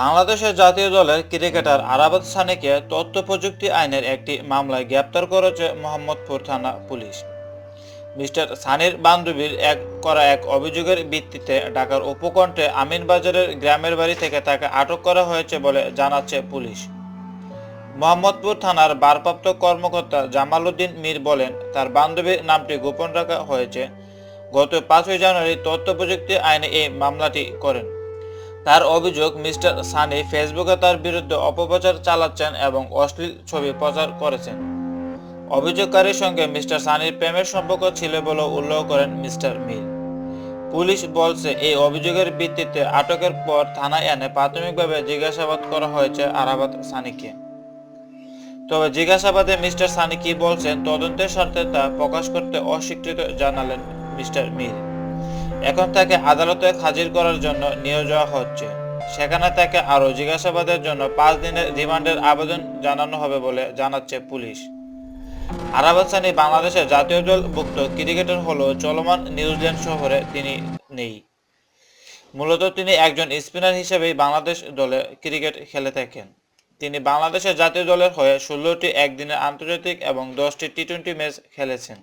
বাংলাদেশের জাতীয় দলের ক্রিকেটার আরাবাদ সানিকে তথ্য প্রযুক্তি আইনের একটি মামলায় গ্রেপ্তার করেছে মোহাম্মদপুর থানা পুলিশ। মিস্টার সানির বান্ধবীর এক, করা এক অভিযোগের ভিত্তিতে ঢাকার উপকণ্ঠে আমিনবাজারের গ্রামের বাড়ি থেকে তাকে আটক করা হয়েছে বলে জানাচ্ছে পুলিশ। মোহাম্মদপুর থানার ভারপ্রাপ্ত কর্মকর্তা জামাল উদ্দিন মীর বলেন, তার বান্ধবীর নামটি গোপন রাখা হয়েছে। গত পাঁচই জানুয়ারি তথ্য প্রযুক্তি আইনে এই মামলাটি করেন। তার অভিযোগ, মিস্টার সানি ফেসবুকে তার বিরুদ্ধে অপপ্রচার চালাচ্ছেন এবং অশ্লীল ছবি প্রচার করেছেন। অভিযোগকারীর সঙ্গে মিস্টার সানির প্রেমের সম্পর্ক ছিল বলে উল্লেখ করেন মিস্টার মিল। পুলিশ বলছে, এই অভিযোগের ভিত্তিতে আটকের পর থানায় এনে প্রাথমিকভাবে জিজ্ঞাসাবাদ করা হয়েছে আরাবাদ সানিকে। তবে জিজ্ঞাসাবাদে মিস্টার সানি কি বলছেন, তদন্তের স্বার্থে তা প্রকাশ করতে অস্বীকৃত জানালেন মিস্টার মিল। এখন তাকে আদালতে হাজির করার জন্য নিয়ে যাওয়া হচ্ছে। সেখানে তাকে আরও জিজ্ঞাসাবাদের জন্য পাঁচ দিনের রিমান্ডের আবেদন জানানো হবে বলে জানাচ্ছে পুলিশ। আরাবাদ সানি বাংলাদেশের জাতীয় দলভুক্ত ক্রিকেটার হলেও চলমান নিউজিল্যান্ড শহরে তিনি নেই। মূলত তিনি একজন স্পিনার হিসেবেই বাংলাদেশ দলে ক্রিকেট খেলে থাকেন। তিনি বাংলাদেশের জাতীয় দলের হয়ে ষোলোটি একদিনের আন্তর্জাতিক এবং দশটি টি টোয়েন্টি ম্যাচ খেলেছেন।